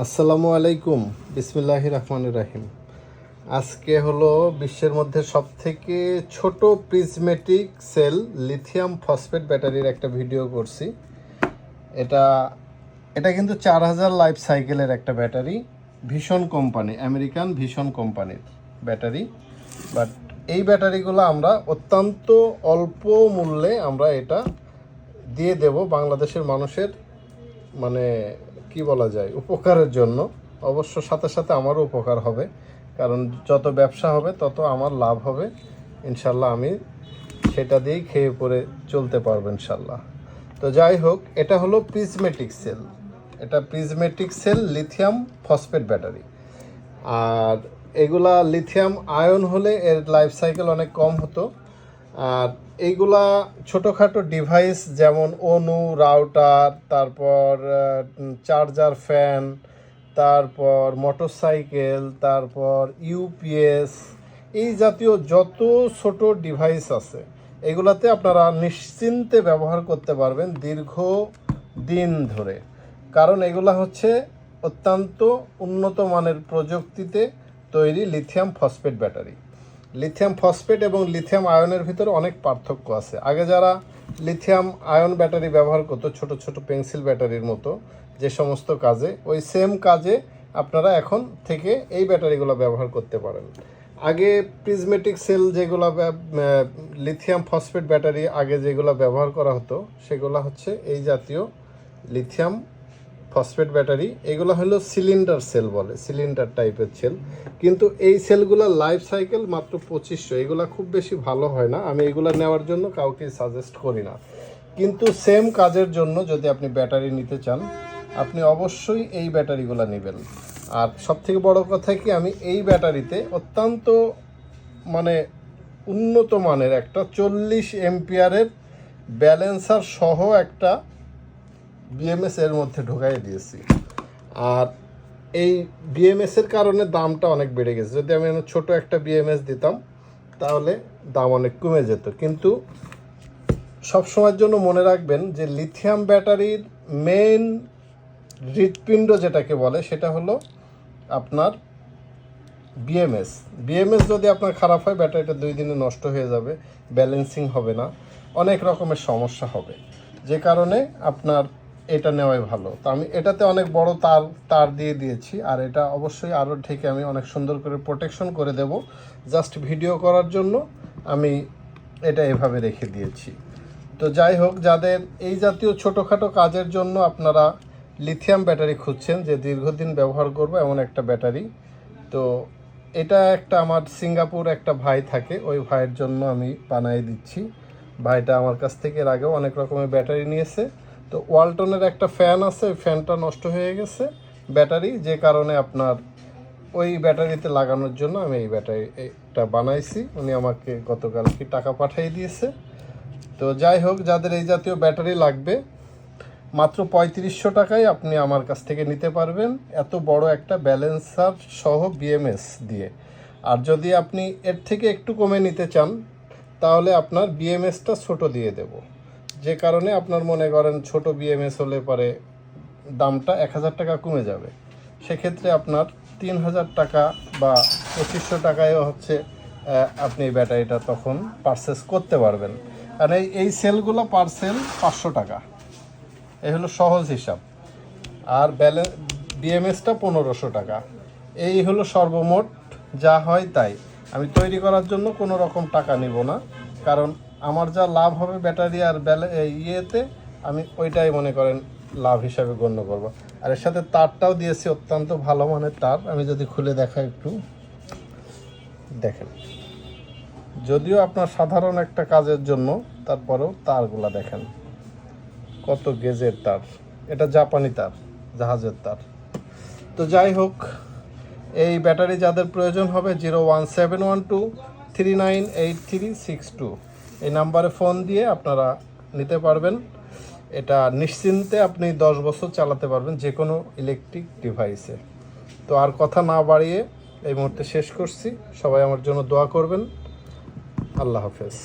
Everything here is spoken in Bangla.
আসসালামু আলাইকুম। বিসমিল্লাহ রহমান রাহিম। আজকে হলো বিশ্বের মধ্যে সবথেকে ছোট প্রিজমেটিক সেল লিথিয়াম ফসফেট ব্যাটারির একটা ভিডিও করছি। এটা এটা কিন্তু চার হাজার লাইফ সাইকেলের একটা ব্যাটারি। ভীষণ কোম্পানি আমেরিকান ভীষণ কোম্পানির ব্যাটারি। বাট এই ব্যাটারিগুলো আমরা অত্যন্ত অল্প মূল্যে আমরা এটা দিয়ে দেব বাংলাদেশের মানুষের মানে কি বলা যায়, উপকারের জন্য। অবশ্য সাথে সাথে আমারও উপকার হবে, কারণ যত ব্যবসা হবে, তত আমার লাভ হবে। ইনশাল্লাহ আমি সেটা দিয়েই খেয়ে পরে চলতে পারব ইনশাল্লাহ। তো যাই হোক, এটা হলো প্রিজমেটিক সেল এটা prismatic cell lithium phosphate battery আর এগুলা লিথিয়াম আয়ন হলে এর লাইফ সাইকেল অনেক কম হতো। আর এইগুলা ছোটোখাটো ডিভাইস যেমন অনু রাউটার তারপর চার্জার ফ্যান তারপর মোটরসাইকেল তারপর ইউপিএস এই জাতীয় যত ছোট ডিভাইস আছে, এগুলাতে আপনারা নিশ্চিন্তে ব্যবহার করতে পারবেন দীর্ঘ দিন ধরে। কারণ এগুলা হচ্ছে অত্যন্ত উন্নত মানের প্রযুক্তিতে তৈরি lithium phosphate battery lithium phosphate এবং লিথিয়াম আয়নের ভিতরে অনেক পার্থক্য আছে। আগে যারা লিথিয়াম আয়ন ব্যাটারি ব্যবহার করতো, ছোট ছোট পেন্সিল ব্যাটারির মতো যে সমস্ত কাজে, ওই সেম কাজে আপনারা এখন থেকে এই ব্যাটারিগুলো ব্যবহার করতে পারেন। আগে প্রিজমেটিক সেল যেগুলো লিথিয়াম ফসফেট ব্যাটারি আগে যেগুলো ব্যবহার করা হতো, সেগুলো হচ্ছে এই জাতীয় লিথিয়াম ফসফেট ব্যাটারি, এগুলো হলো সিলিন্ডার সেল বলে, সিলিন্ডার টাইপের সেল। কিন্তু এই সেলগুলো লাইফ সাইকেল মাত্র পঁচিশশো, এগুলো খুব বেশি ভালো হয় না। আমি এগুলো নেওয়ার জন্য কাউকে সাজেস্ট করি না। কিন্তু সেম কাজের জন্য যদি আপনি ব্যাটারি নিতে চান, আপনি অবশ্যই এই ব্যাটারিগুলো নেবেন। আর সবথেকে বড় কথা কি, আমি এই ব্যাটারিতে অত্যন্ত মানে উন্নত মানের একটা চল্লিশ এমপিয়ারের ব্যালেন্সার সহ একটা বিএমএস এর মধ্যে ঢোকাই দিয়েছি। আর এই বিএমএস এর কারণে দামটা অনেক বেড়ে গেছে। যদি আমি ছোট একটা বিএমএস দিতাম, তাহলে দাম অনেক কমে যেত। কিন্তু সব সময়ের জন্য মনে রাখবেন যে লিথিয়াম ব্যাটারির মেন হৃৎপিণ্ড যেটাকে বলে, সেটা হলো আপনার বিএমএস বিএমএস যদি আপনার খারাপ হয়, ব্যাটারিটা দুই দিনে নষ্ট হয়ে যাবে ব্যালেন্সিং হবে না, অনেক রকমের সমস্যা হবে। যে কারণে আপনার এটা নেওয়াই ভালো। তো আমি এটাতে অনেক বড় তার তার দিয়ে দিয়েছি। আর এটা অবশ্যই আরও ঢেকে আমি অনেক সুন্দর করে প্রোটেকশন করে দেব। জাস্ট ভিডিও করার জন্য আমি এটা এভাবে রেখে দিয়েছি। তো যাই হোক, যাদের এই জাতীয় ছোটোখাটো কাজের জন্য আপনারা লিথিয়াম ব্যাটারি খুঁজছেন, যে দীর্ঘদিন ব্যবহার করব এমন একটা ব্যাটারি তো এটা একটা আমার সিঙ্গাপুর একটা ভাই থাকে, ওই ভাইয়ের জন্য আমি বানিয়ে দিচ্ছি। ভাইটা আমার কাছ থেকে এর আগেও অনেক রকমের ব্যাটারি নিয়েছে। তো ওয়ালটনের একটা ফ্যান আছে, ফ্যানটা নষ্ট হয়ে গেছে। ব্যাটারি, যে কারণে আপনার ওই ব্যাটারিতে লাগানোর জন্য আমি এই ব্যাটারিটা বানাইছি। উনি আমাকে গতকাল কি টাকা পাঠিয়ে দিয়েছে। তো যাই হোক, যাদের এই জাতীয় ব্যাটারি লাগবে, মাত্র পঁয়ত্রিশশো টাকায় আপনি আমার কাছ থেকে নিতে পারবেন এত বড় একটা ব্যালেন্সার সহ বিএমএস দিয়ে। আর যদি আপনি এর থেকে একটু কমে নিতে চান, তাহলে আপনার বিএমএসটা ছোট দিয়ে দেব। যে কারণে আপনার মনে করেন ছোট বিএমএস হলে পরে দামটা এক হাজার টাকা কমে যাবে। সেক্ষেত্রে আপনার তিন হাজার টাকা বা পঁচিশশো টাকায়ও হচ্ছে আপনি এই ব্যাটারিটা তখন পারচেস করতে পারবেন। আর এই এই সেলগুলো পার সেল পাঁচশো টাকা। এই হলো সহজ হিসাব। আর ব্যালেন্স বিএমএসটা পনেরোশো টাকা। এই হলো সর্বমোট যা হয় তাই। আমি তৈরি করার জন্য কোনো রকম টাকা নিব না, কারণ আমার যা লাভ হবে ব্যাটারি আর ইয়েতে আমি ওইটাই মনে করেন লাভ হিসাবে গণ্য করব। আর এর সাথে তারটাও দিয়েছি, অত্যন্ত ভালো মানের তার। আমি যদি খুলে দেখা একটু। দেখেন। যদিও আপনার সাধারণ একটা কাজের জন্য, তারপরেও তারগুলা দেখেন। কত গেজের তার। এটা জাপানি তার, জাহাজের তার। তো যাই হোক, এই ব্যাটারি যাদের প্রয়োজন হবে, zero one seven one two three nine eight three six two. এই নাম্বারে ফোন দিয়ে আপনারা নিতে পারবেন। এটা নিশ্চিন্তে আপনি দশ বছর চালাতে পারবেন যে কোনো ইলেকট্রিক ডিভাইসে তো আর কথা না বাড়িয়ে এই মুহূর্তে শেষ করছি। সবাই আমার জন্য দোয়া করবেন। আল্লাহ হাফেজ।